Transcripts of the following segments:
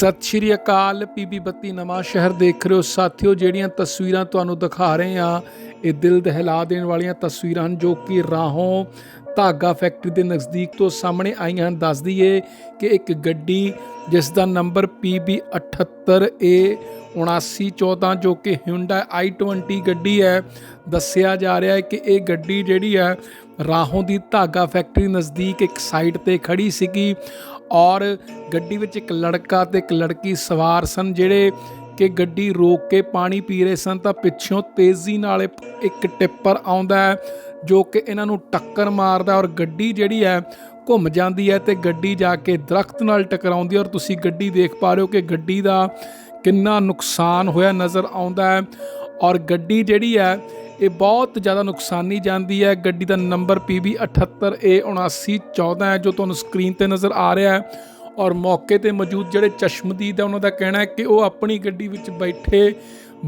ਸਤਿ ਸ਼੍ਰੀ ਅਕਾਲ ਪੀਬੀ ਬੱਤੀ ਨਵਾਂ ਸ਼ਹਿਰ ਦੇਖ ਰਹੇ ਹੋ। ਸਾਥੀਓ, ਜਿਹੜੀਆਂ ਤਸਵੀਰਾਂ ਤੁਹਾਨੂੰ ਦਿਖਾ ਰਹੇ ਹਾਂ, ਇਹ ਦਿਲ ਦਹਿਲਾ ਦੇਣ ਵਾਲੀਆਂ ਤਸਵੀਰਾਂ ਹਨ, ਜੋ ਕਿ ਰਾਹੋਂ ਧਾਗਾ ਫੈਕਟਰੀ ਦੇ ਨਜ਼ਦੀਕ ਤੋਂ ਸਾਹਮਣੇ ਆਈਆਂ ਹਨ। ਦੱਸ ਦਈਏ ਕਿ ਇੱਕ ਗੱਡੀ, ਜਿਸ ਦਾ ਨੰਬਰ PB 78A 7914 ਜੋ ਕਿ Hyundai i20 ਗੱਡੀ ਹੈ, ਦੱਸਿਆ ਜਾ ਰਿਹਾ ਹੈ ਕਿ ਇਹ ਗੱਡੀ ਜਿਹੜੀ ਹੈ, ਰਾਹੋਂ ਦੀ ਧਾਗਾ ਫੈਕਟਰੀ ਨਜ਼ਦੀਕ ਇੱਕ ਸਾਈਡ ਤੇ ਖੜੀ ਸੀਗੀ। ਔਰ ਗੱਡੀ ਵਿੱਚ ਇੱਕ ਲੜਕਾ ਤੇ ਇੱਕ ਲੜਕੀ ਸਵਾਰ ਸਨ, ਜਿਹੜੇ ਕਿ ਗੱਡੀ ਰੋਕ ਕੇ ਪਾਣੀ ਪੀ ਰਹੇ ਸਨ, ਤਾਂ ਪਿੱਛੋਂ ਤੇਜ਼ੀ ਨਾਲ ਇੱਕ- ਟਿੱਪਰ ਆਉਂਦਾ ਹੈ, ਜੋ ਕਿ ਇਹਨਾਂ ਨੂੰ ਟੱਕਰ ਮਾਰਦਾ ਔਰ ਗੱਡੀ ਜਿਹੜੀ ਹੈ ਘੁੰਮ ਜਾਂਦੀ ਹੈ ਤੇ ਗੱਡੀ ਜਾ ਕੇ ਦਰਖਤ ਨਾਲ ਟਕਰਾਉਂਦੀ ਹੈ ਔਰ ਤੁਸੀਂ ਗੱਡੀ ਦੇਖ ਪਾ ਰਹੇ ਹੋ ਕਿ ਗੱਡੀ ਦਾ ਕਿੰਨਾ ਨੁਕਸਾਨ ਹੋਇਆ ਨਜ਼ਰ ਆਉਂਦਾ ਹੈ। ਔਰ ਗੱਡੀ ਜਿਹੜੀ ਹੈ, ਇਹ ਬਹੁਤ ਜ਼ਿਆਦਾ ਨੁਕਸਾਨੀ ਜਾਂਦੀ ਹੈ। ਗੱਡੀ ਦਾ ਨੰਬਰ PB 78A7914 ਹੈ, ਜੋ ਤੁਹਾਨੂੰ ਸਕਰੀਨ ਤੇ ਨਜ਼ਰ ਆ ਰਿਹਾ ਹੈ। ਔਰ ਮੌਕੇ ਤੇ ਮੌਜੂਦ ਜਿਹੜੇ ਚਸ਼ਮਦੀਦ ਹੈ, ਉਹਨਾਂ ਦਾ ਕਹਿਣਾ ਹੈ ਕਿ ਉਹ ਆਪਣੀ ਗੱਡੀ ਵਿੱਚ ਬੈਠੇ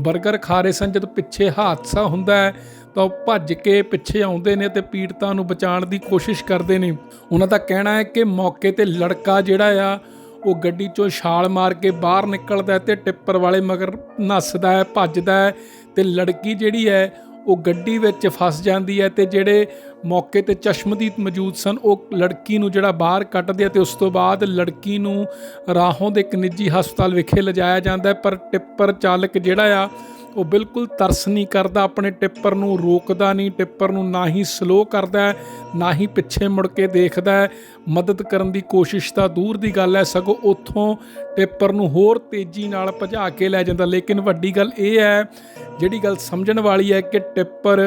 버ਗਰ ਖਾ ਰਹੇ ਸਨ। ਜਦ ਪਿੱਛੇ ਹਾਦਸਾ ਹੁੰਦਾ ਹੈ, ਤਾਂ ਉਹ ਭੱਜ ਕੇ ਪਿੱਛੇ ਆਉਂਦੇ ਨੇ ਤੇ ਪੀੜਤਾਂ ਨੂੰ ਬਚਾਉਣ ਦੀ ਕੋਸ਼ਿਸ਼ ਕਰਦੇ ਨੇ। ਉਹਨਾਂ ਦਾ ਕਹਿਣਾ ਹੈ ਕਿ ਮੌਕੇ ਤੇ ਲੜਕਾ ਜਿਹੜਾ ਆ, ਉਹ ਗੱਡੀ ਚੋਂ ਛਾਲ ਮਾਰ ਕੇ ਬਾਹਰ ਨਿਕਲਦਾ ਹੈ ਤੇ ਟਿੱਪਰ ਵਾਲੇ ਮਗਰ ਨੱਸਦਾ ਹੈ, ਭੱਜਦਾ ਹੈ। ਤੇ ਲੜਕੀ ਜਿਹੜੀ ਹੈ, ਉਹ ਗੱਡੀ ਵਿੱਚ ਫਸ ਜਾਂਦੀ ਹੈ ਤੇ ਜਿਹੜੇ ਮੌਕੇ ਤੇ ਚਸ਼ਮਦੀਦ ਮੌਜੂਦ ਸਨ, ਉਹ ਲੜਕੀ ਨੂੰ ਜਿਹੜਾ ਬਾਹਰ ਕੱਢਦੇ ਆ ਤੇ ਉਸ ਤੋਂ ਬਾਅਦ ਲੜਕੀ ਨੂੰ ਰਾਹੋਂ ਦੇ ਇੱਕ ਨਿੱਜੀ ਹਸਪਤਾਲ ਵਿਖੇ ਲਿਜਾਇਆ ਜਾਂਦਾ ਪਰ ਟਿੱਪਰ ਚਾਲਕ ਜਿਹੜਾ ਆ, ਉਹ ਬਿਲਕੁਲ ਤਰਸ ਨਹੀਂ ਕਰਦਾ, ਆਪਣੇ ਟਿੱਪਰ ਨੂੰ ਰੋਕਦਾ ਨਹੀਂ, ਟਿੱਪਰ ਨੂੰ ਨਾ ਹੀ ਸਲੋ ਕਰਦਾ ਨਾ ਹੀ ਪਿੱਛੇ ਮੁੜ ਕੇ ਦੇਖਦਾ ਹੈ। ਮਦਦ ਕਰਨ ਦੀ ਕੋਸ਼ਿਸ਼ ਤਾਂ ਦੂਰ ਦੀ ਗੱਲ ਹੈ, ਸਗੋਂ ਉੱਥੋਂ ਟਿੱਪਰ ਨੂੰ ਹੋਰ ਤੇਜ਼ੀ ਨਾਲ ਭਜਾ ਕੇ ਲੈ ਜਾਂਦਾ। ਲੇਕਿਨ ਵੱਡੀ ਗੱਲ ਇਹ ਹੈ, ਜਿਹੜੀ ਗੱਲ ਸਮਝਣ ਵਾਲੀ ਹੈ ਕਿ ਟਿੱਪਰ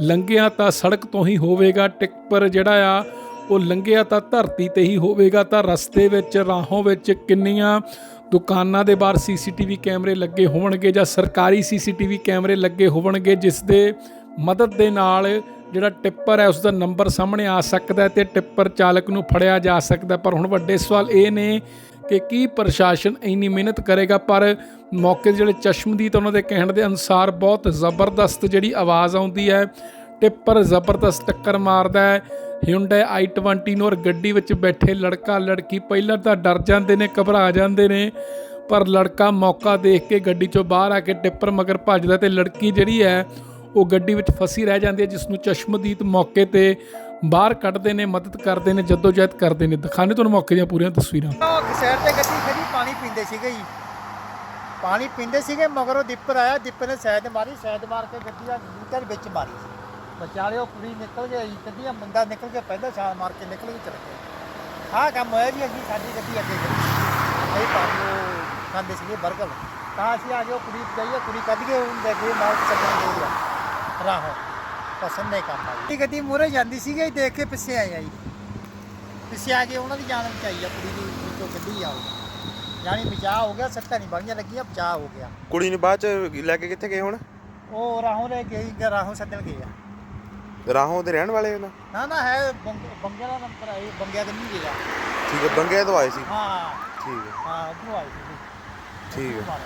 ਲੰਘਿਆ ਤਾਂ ਸੜਕ ਤੋਂ ਹੀ ਹੋਵੇਗਾ, ਟਿੱਪਰ ਜਿਹੜਾ ਆ, ਉਹ ਲੰਘਿਆ ਤਾਂ ਧਰਤੀ ਤੇ ਹੀ ਹੋਵੇਗਾ, ਤਾਂ ਰਸਤੇ ਵਿੱਚ, ਰਾਹੋਂ ਵਿੱਚ ਕਿੰਨੀਆਂ ਦੁਕਾਨਾਂ ਦੇ ਬਾਹਰ ਸੀਸੀਟੀਵੀ ਕੈਮਰੇ ਲੱਗੇ ਹੋਣਗੇ ਜਾਂ ਸਰਕਾਰੀ ਸੀਸੀਟੀਵੀ ਕੈਮਰੇ ਲੱਗੇ ਹੋਣਗੇ, ਜਿਸ ਦੇ ਮਦਦ ਦੇ ਨਾਲ ਜਿਹੜਾ ਟਿੱਪਰ ਹੈ ਉਸ ਦਾ ਨੰਬਰ ਸਾਹਮਣੇ ਆ ਸਕਦਾ ਹੈ ਤੇ ਟਿੱਪਰ ਚਾਲਕ ਨੂੰ ਫੜਿਆ ਜਾ ਸਕਦਾ ਪਰ ਹੁਣ ਵੱਡੇ ਸਵਾਲ ਇਹ ਨੇ ਕਿ ਕੀ ਪ੍ਰਸ਼ਾਸਨ ਇੰਨੀ ਮਿਹਨਤ ਕਰੇਗਾ? ਪਰ ਮੌਕੇ ਦੇ ਜਿਹੜੇ ਚਸ਼ਮਦੀਦ ਉਹਨਾਂ ਦੇ ਕਹਿਣ ਦੇ ਅਨੁਸਾਰ ਬਹੁਤ ਜ਼ਬਰਦਸਤ ਜਿਹੜੀ ਆਵਾਜ਼ ਆਉਂਦੀ ਹੈ, ਟਿੱਪਰ ਜ਼ਬਰਦਸਤ ਟੱਕਰ ਮਾਰਦਾ ਹੈ। Hyundai i20 ਨੂੰ ਔਰ ਗੱਡੀ ਵਿੱਚ ਬੈਠੇ ਲੜਕਾ, ਲੜਕੀ ਪਹਿਲਾਂ ਤਾਂ ਡਰ ਜਾਂਦੇ ਨੇ, ਘਬਰਾ ਜਾਂਦੇ ਨੇ, ਪਰ ਲੜਕਾ ਮੌਕਾ ਦੇਖ ਕੇ ਗੱਡੀ ਚੋਂ ਬਾਹਰ ਆ ਕੇ ਟਿੱਪਰ ਮਗਰ ਭੱਜਦਾ ਤੇ ਲੜਕੀ ਜਿਹੜੀ ਹੈ ਉਹ ਗੱਡੀ ਵਿੱਚ ਫਸੀ ਰਹਿ ਜਾਂਦੀ ਹੈ, ਜਿਸ ਨੂੰ ਚਸ਼ਮਦੀਦ ਮੌਕੇ ਤੇ ਬਾਹਰ ਕੱਢਦੇ ਨੇ, ਮਦਦ ਕਰਦੇ ਨੇ, ਜਦੋਜਹਿਦ ਕਰਦੇ ਨੇ। ਦਿਖਾਣੇ ਤੁਹਾਨੂੰ ਮੌਕੇ ਦੀਆਂ ਪੂਰੀਆਂ ਤਸਵੀਰਾਂ। ਉਹ ਸਾਈਡ ਤੇ ਗੱਡੀ ਖੜੀ, ਪਾਣੀ ਪੀਂਦੇ ਸੀਗੇ ਜੀ। ਪਾਣੀ ਪੀਂਦੇ ਸੀਗੇ, ਮਗਰ ਦਿੱਪਰ ਆਇਆ ਦਿੱਪਰ ਨੇ ਸਾਈਡ ਮਾਰੀ ਸਾਈਡ ਮਾਰ ਕੇ ਗੱਡੀ ਦਾ ਮੀਟਰ ਵਿੱਚ ਮਾਰੀ। ਵਿਚਾਲੇ ਉਹ ਕੁੜੀ ਨਿਕਲ ਗਈ ਕੱਢੀਆਂ ਮੁੰਡਾ ਨਿਕਲ ਕੇ ਪਹਿਲਾਂ ਛਾਲ ਮਾਰ ਕੇ ਨਿਕਲ ਕੇ ਚਲ ਗਿਆ। ਆਹ ਕੰਮ ਹੋਇਆ ਜੀ, ਅਸੀਂ ਸਾਡੀ ਗੱਡੀ ਅੱਗੇ ਗਈ ਅਸੀਂ ਪਾਣੀ ਖਾਂਦੇ ਸੀਗੇ 버ਗਰ ਤਾਂ ਅਸੀਂ ਆ ਗਏ, ਉਹ ਕੁੜੀ ਜਾਈਏ ਕੁੜੀ ਕੱਢ ਕੇ ਉਹਨੂੰ ਦੇਖ ਕੇ ਨਾਲ ਚੱਲਣ ਗਈ ਆ ਰਾਹੋਂ ਪਸੰਦ ਨਹੀਂ ਕੰਮ ਆਈ ਗੱਡੀ ਮੂਰੇ ਜਾਂਦੀ ਸੀਗੀ ਦੇਖ ਕੇ ਪਿੱਛੇ ਆਏ ਆ ਜੀ। ਪਿੱਛੇ ਆ ਕੇ ਉਹਨਾਂ ਦੀ ਜਾਨ ਬਚਾਈ ਆ ਕੁੜੀ ਦੀ ਵਿੱਚੋਂ ਕੱਢੀ ਆ ਉਹ। ਯਾਨੀ ਬਚਾਅ ਹੋ ਗਿਆ ਸੱਟਾਂ ਨਹੀਂ ਬਣੀਆਂ ਲੱਗੀਆਂ ਬਚਾਅ ਹੋ ਗਿਆ। ਕੁੜੀ ਨੂੰ ਬਾਅਦ ਚ ਲੈ ਕੇ ਕਿੱਥੇ ਗਏ ਹੁਣ? ਉਹ ਰਾਹੋਂ ਲੈ ਗਈ ਰਾਹੋਂ ਸੱਦਣ ਗਏ ਆ। ਰਾਹੋਂ ਦੇ ਰਹਿਣ ਵਾਲੇ ਉਹਨਾਂ? ਨਾ ਨਾ ਹੈ ਬੰਗ- ਬੰਗੇ ਦਾ ਨੰਬਰ ਆਈ ਬੰਗਿਆ ਦੇ ਨਹੀਂ ਗਿਆ ਠੀਕ ਹੈ ਬੰਗੇ ਤੋਂ ਆਏ ਸੀ? ਹਾਂ। ਠੀਕ ਹੈ ਹਾਂ ਉਧਰੋਂ ਆਈ ਸੀ। ਠੀਕ ਹੈ।